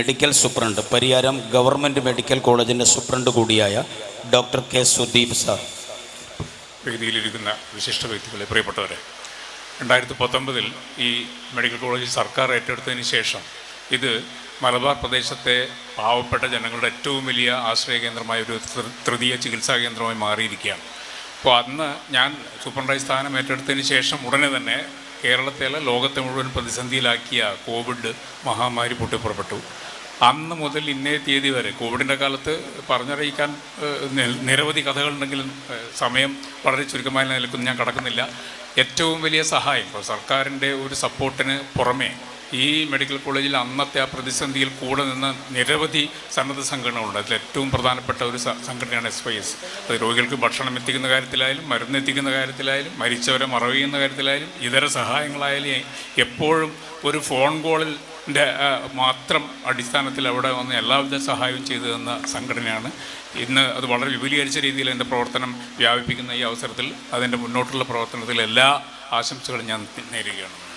Medical superintendent Pariyaram government medical കോളേജിന്റെ superintendent കൂടിയായ doctor K Sudeep sir. വേദിയിലിരിക്കുന്ന വിശിഷ്ട വ്യക്തികളെ പ്രിയപ്പെട്ടവരെ രണ്ടായിരത്തി പത്തൊമ്പതിൽ ഈ മെഡിക്കൽ കോളേജ് സർക്കാർ ഏറ്റെടുത്തതിന് ശേഷം ഇത് മലബാർ പ്രദേശത്തെ പാവപ്പെട്ട ജനങ്ങളുടെ ഏറ്റവും വലിയ ആശ്രയ കേന്ദ്രമായ ഒരു തൃതീയ ചികിത്സാ കേന്ദ്രമായി മാറിയിരിക്കുകയാണ്. അപ്പോൾ അന്ന് ഞാൻ സൂപ്രണ്ടായി സ്ഥാനം ഏറ്റെടുത്തതിന് ശേഷം ഉടനെ തന്നെ കേരളത്തിലെ ലോകത്തെ മുഴുവൻ പ്രതിസന്ധിയിലാക്കിയ കോവിഡ് മഹാമാരി പൊട്ടിപ്പുറപ്പെട്ടു. അന്ന് മുതൽ ഇന്നേ തീയതി വരെ കോവിഡിന്റെ കാലത്ത് പറഞ്ഞറിയിക്കാൻ നിരവധി കഥകളുണ്ടെങ്കിലും സമയം വളരെ ചുരുക്കമായി നിൽക്കുന്നു ഞാൻ കടക്കുന്നില്ല. ഏറ്റവും വലിയ സഹായം ഇപ്പോൾ സർക്കാരിന്റെ ഒരു സപ്പോർട്ടിന് പുറമേ ഈ മെഡിക്കൽ കോളേജിൽ അന്നത്തെ ആ പ്രതിസന്ധിയിൽ കൂടെ നിന്ന് നിരവധി സന്നദ്ധ സംഘടനകളുണ്ട്. അതിൽ ഏറ്റവും പ്രധാനപ്പെട്ട ഒരു സംഘടനയാണ് എസ് വൈ എസ് അത് രോഗികൾക്ക് ഭക്ഷണം എത്തിക്കുന്ന കാര്യത്തിലായാലും മരുന്ന് എത്തിക്കുന്ന കാര്യത്തിലായാലും മരിച്ചവരെ മറവ് ചെയ്യുന്ന കാര്യത്തിലായാലും ഇതര സഹായങ്ങളായാലും എപ്പോഴും ഒരു ഫോൺ കോളിൽ മാത്രം അടിസ്ഥാനത്തിൽ അവിടെ വന്ന് എല്ലാവിധ സഹായവും ചെയ്തു തന്ന സംഘടനയാണ്. ഇന്ന് അത് വളരെ വിപുലീകരിച്ച രീതിയിൽ എന്റെ പ്രവർത്തനം വ്യാപിപ്പിക്കുന്ന ഈ അവസരത്തിൽ അതിന്റെ മുന്നോട്ടുള്ള പ്രവർത്തനത്തിൽ എല്ലാ ആശംസകളും ഞാൻ നേരുകയാണ്.